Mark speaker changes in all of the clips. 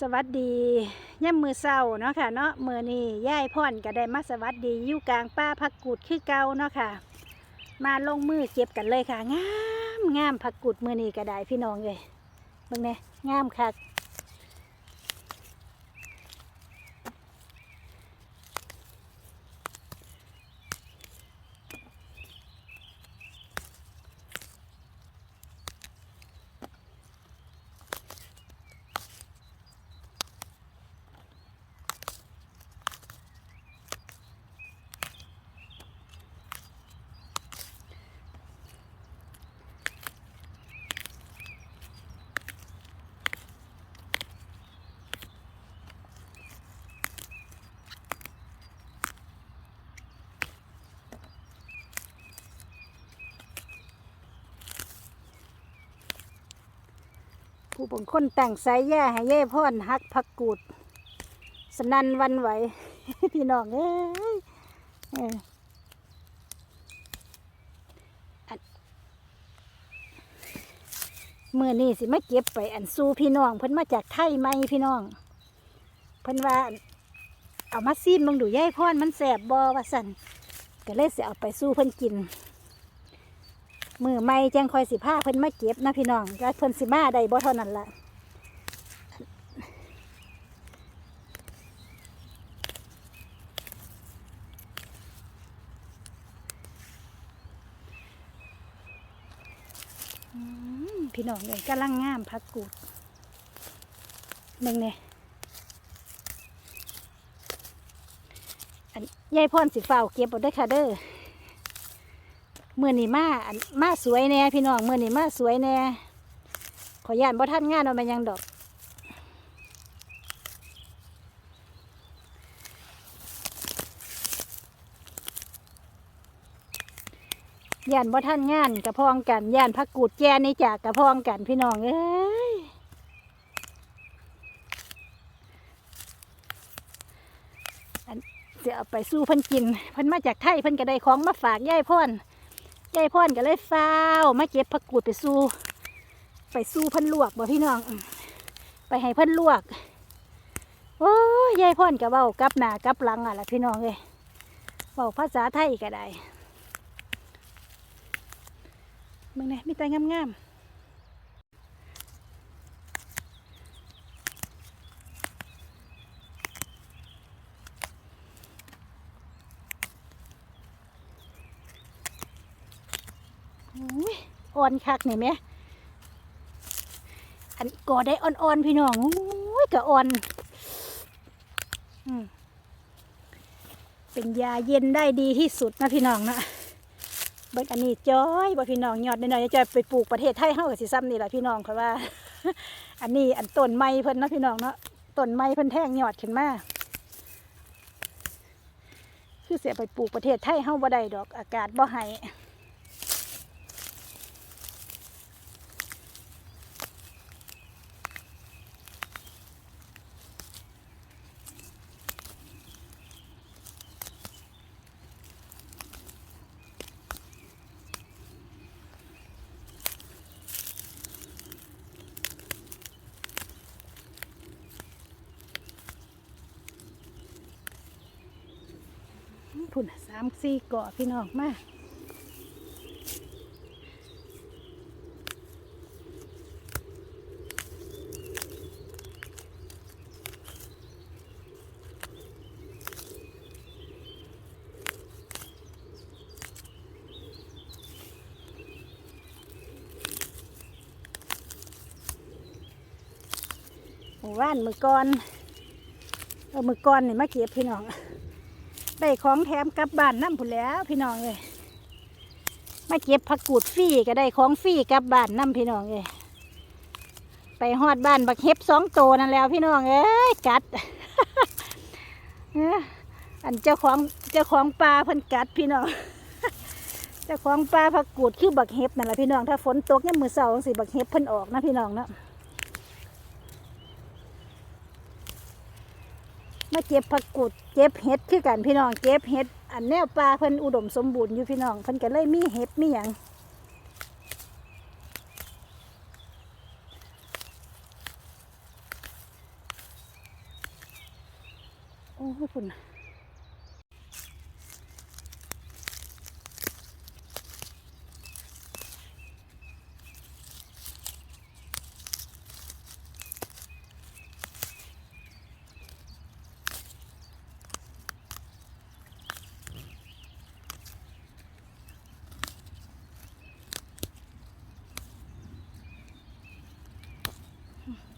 Speaker 1: สวัสดีย่ำมือเศร้าเนาะค่ะเนาะมือนี่ย่ายพ่อนก็ได้มาสวัสดีอยู่กลางป้าผักกูดคือเก่าเนาะค่ะ มาลงมือเก็บกันเลยค่ะ งามงามผักกูดมือนี่ก็ได้พี่น้องเลยเบิ่งเนี่ยงามคัก ผู้บงคนแต่งสายแย่ให้ย่พ่อนฮักผักกูด สนันวันไหว พี่น้องเอ้ยเมื่อนี้สิมาเก็บไปอันสู้พี่น้อง เพิ่นมาจากไทยไหมพี่น้อง เพิ่นว่าเอามาซีมมึงดูย่ายพ่อนมันแสบบอว่าสันก็เลยเสิเอาไปสู้เพิ่นกิน มือไม่จังคอยสิผ้าเพิ่นมาเก็บนะพี่น้องก็เพิ่นสิมาได้บ่เท่านั้นละพี่น้องเลยกำลังงามพักกูดหนึ่งเนี่ยอันยายพรสิเฝ้าเก็บเอาเด้อค่ะเด้อ เมื่อนี้มามาสวยแน่พี่น้องเมื่อนี้มาสวยแน่ขอย่านบ่ท่านงานเอามายังดอก ย่านบ่ท่านงานกระพองกัน ย่านพักกูดแจนี่จากกระพองกันพี่น้องเอ้ยอันจะเอาไปสู้พิ่นกินพิ่นมาจากไทยพิ่นก็ได้ของมาฝากยายพ่อน ยายพ่อนก็เลยฟ้าวมาเก็บผักกูดไปสู้ไปสู้เพิ่นลวกบ่พี่น้อง ไปให้เพิ่นลวกโอ้ยยายพ่อนก็เบ้ากับหน้ากับหลังอะล่ะพี่น้องเลยเบ้าภาษาไทยก็ได้เมื่อนี่มีแต่งามๆโอ้ย อ่อนคักนี่แหมอันก่อได้อ่อนๆพี่น้องโอ้ยก็อ่อนอเป็นยาเย็นได้ดีที่สุดนะพี่น้องนะเบิดอันนี้จ้อยบ่พี่น้องยอดน้อยๆจะไปปลูกประเทศไทยเฮากับสิซ้ำนี่แหละพี่น้องเพราะว่า อันนี้อันต้นไม้เพิ่นนะพี่น้องเนาะต้นไม้เพิ่นแท่งยอดขึ้นมาคือเสียไปปลูกประเทศไทยเฮาบ่ได้ดอกอากาศบ่ให้พุ่นสามสี่เกาะพี่น้องมาหมู่านมือก่อน เออมือก่อนนี่มาเก็บพี่น้อง ได้ของแถมกลับบ้านน้ำผุนแล้ว พี่น้องเอ้ยมาเก็บผักกูดฟรีก็ได้ของฟรีกลับบ้านน้ำพี่น้องเอ้ยไปฮอดบ้านบักเห็บสองโตวนั่นแล้ว พี่น้องเอ้ยกัดอันเจ้าของเจ้าของปลาพิ่นกัดพี่น้องเจ้าของปลาผักกูดคือบักเห็บนั่นแหละพี่น้องถ้าฝนตกเนี่ยมือเสาสิบักเห็บพิ่นออกนะพี่น้องเนาะ มาเก็บผักกุดเก็บเห็ดคือกันพี่น้องเก็บเห็ดอันแนวปลาเพิ่นอุดมสมบูรณ์อยู่พี่น้องเพิ่นก็เลยมีเห็ดมีหยังโอ้คุณ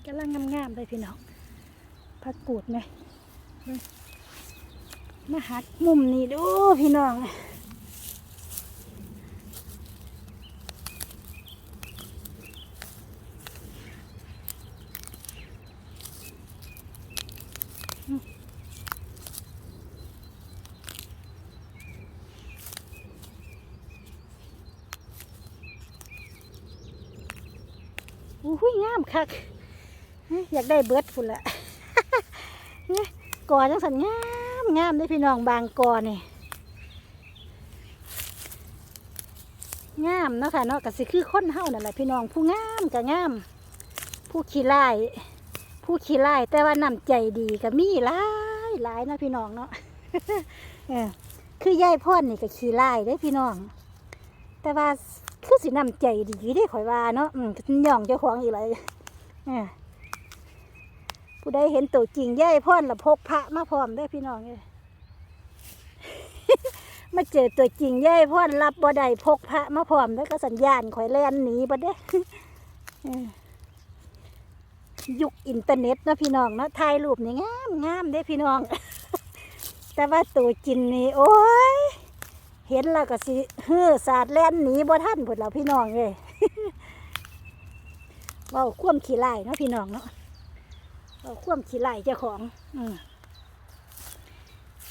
Speaker 1: กำลังงามๆเลยพี่น้องผักกูดไหมมาหักมุมนี้ดูพี่น้องอุ้ยงามคัก อยากได้เบิร์ดฝุ่นละเนี่ยกอจังสันงามงามได้พี่น้องบางกอนี่งามเนาะค่ะเนาะก็สิคือคนเฮานั่นแหละพี่น้องผู้งามก็งาม ผู้ขี้ไล่ผู้ขี้ไล่แต่ว่าน้ำใจดีก็มีหลายหลายเนาะพี่น้องเนาะเออคือยายพ่อนนี่ก็ขี้ไล่ได้พี่น้อง แต่ว่าคือสินำใจดีได้ข่อยว่าเนาะอืมย่องเจ้าของอีกเลยเออ ผู้ใดเห็นตัวจริงย่ายพ่อนละพกพระมาพร้อมได้อพี่น้องเลยมาเจอตัวจริงย่ายพ่อนรับบ่ได้พกพระมาพร้อมแล้วก็สัญญาณข่อยแล่นหนีบ่ได้ยุคอินเทอร์เน็ตนะพี่น้องนะถ่ายรูปนี่งามงามเด้พี่น้อง แต่ว่าตัวจริงนี่โอ้ยเห็นแล้วก็สิเฮือสาดแล่นหนีบ่ท่านพุ่นเราพี่น้องเลยว้าคว่มขี้ไล่เนาะพี่น้องเนาะ เว้าควมขี้ไล่เจ้าของ อื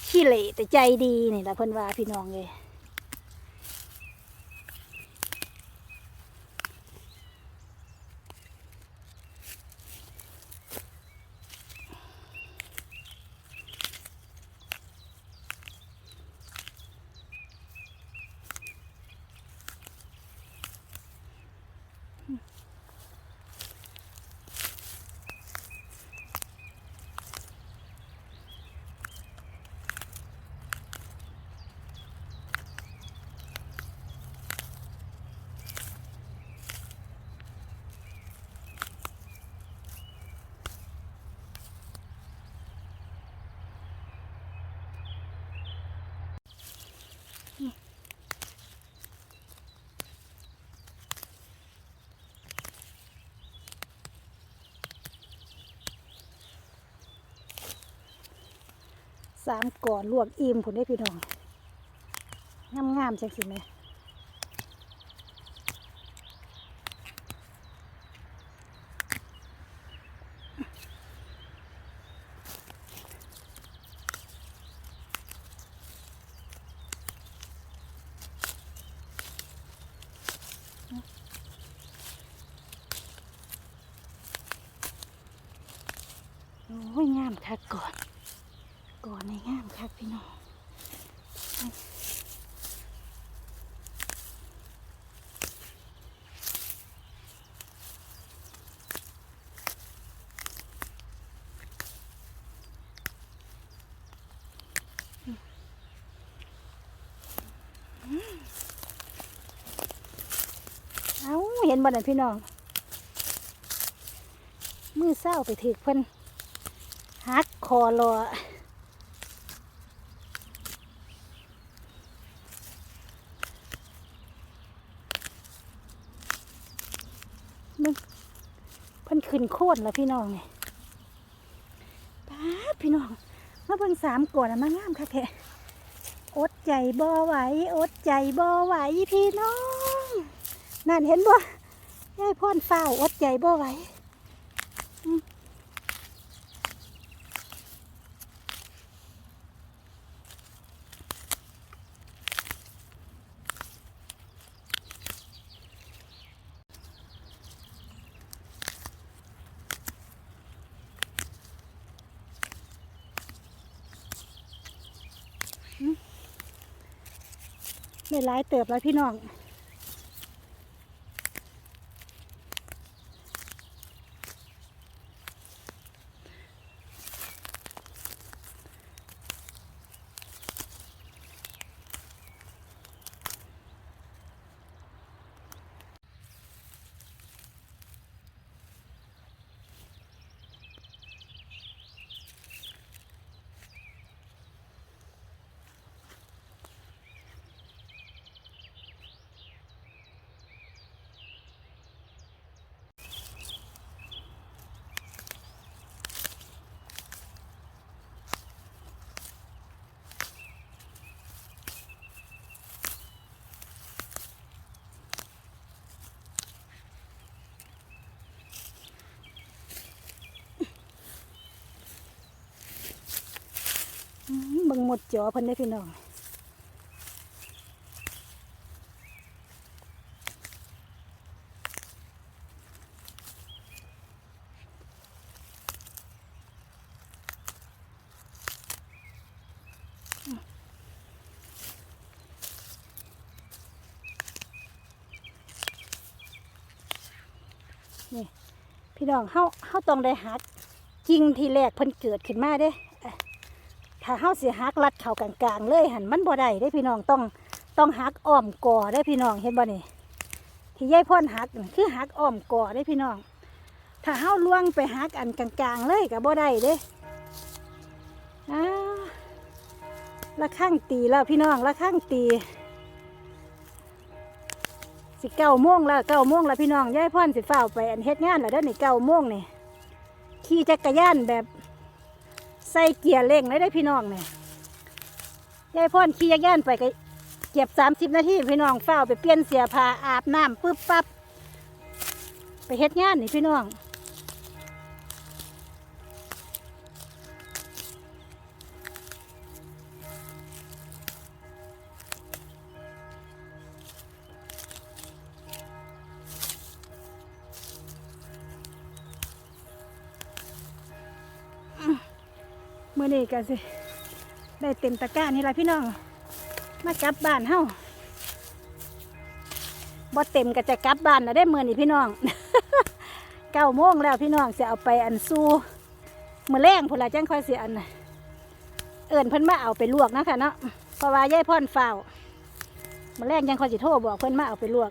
Speaker 1: ขี้เหล่แต่ใจดีนี่แหละเพิ่นว่าพี่น้องเลย สามก่อนลวกอิ่มพุ่นได้พี่น้องงามงามๆจังสิแม่โอ้ยงามคักก่อน ก่อนในงามคักพี่น้องเอาเห็นบ่นั่นพี่น้อง มือเศร้าไปถือเพิ่นหักคอรอ มึงเพิ่น ขึ้นโคตรแล้วพี่น้องเลยป้าพี่น้องมาเบิ่งสามก่อนอะมางามค่ะแค่อดใจบ่ไหวอดใจบ่ไหวพี่น้อง นั่นเห็นบ่ยายพ่นเฝ้าอดใจบ่ไหวอืม ได้หลายเติบแล้วพี่น้อง ฝ ดจอเพิ่นได้พี่น้องนี่พี่น้องเฮาเฮาต้องได้หักกิ่งที่แรกเพิ่นเกิดขึ้นมาเด้ ถ้าเฮาสิหักลัดเข้ากลางๆเลยหันมันบ่ได้เด้พี่น้องต้องต้องหักอ้อมก่อได้พี่น้องเห็นบ่นี่ที่ยายพ่นหักคือหักอ้อมก่อได้พี่น้อง ถ้าเฮาล่วงไปหักอันกลางๆเลยก็บ่ได้เด้อ้าวละข้างตีแล้วพี่น้องละข้างตี สิเก้าโมงแล้วเก้าโมงแล้วพี่น้องยายพ่นสิเฝ้าไปอันเฮ็ดงานแล้วเด้อนี่เก้าโมงนี่ขี่จักรยานแบบ ส่เกียร์เร่งเลยได้พี่น้องเนี่ยยายพ่นขี่ยักย่านไปก็เก็บสามสิบนาทีพี่น้องเฝ้าไปเปลี่ยนเสียผ้าอาบน้ำปึ๊บปั๊บไปเฮ็ดงานนี่พี่น้อง มื่อนี้ก็สิได้เต็มตะกร้านี่ละพี่น้อง มากลับบ้านเฮาบ่เต็มก็จะกลับบ้านนะได้เมื่อนี่พี่น้องเก้าโมงแล้วพี่น้องจะเอาไปอันซูมือแรงพุ่นละจังค่อยเสียอันเอิญเพิ่นมาเอาไปลวกนะคะเนาะเพราะว่ายายพ่อนฝ้าวมือแรงยังค่อยสิโทรบอกเพิ่นมาเอาไปลวก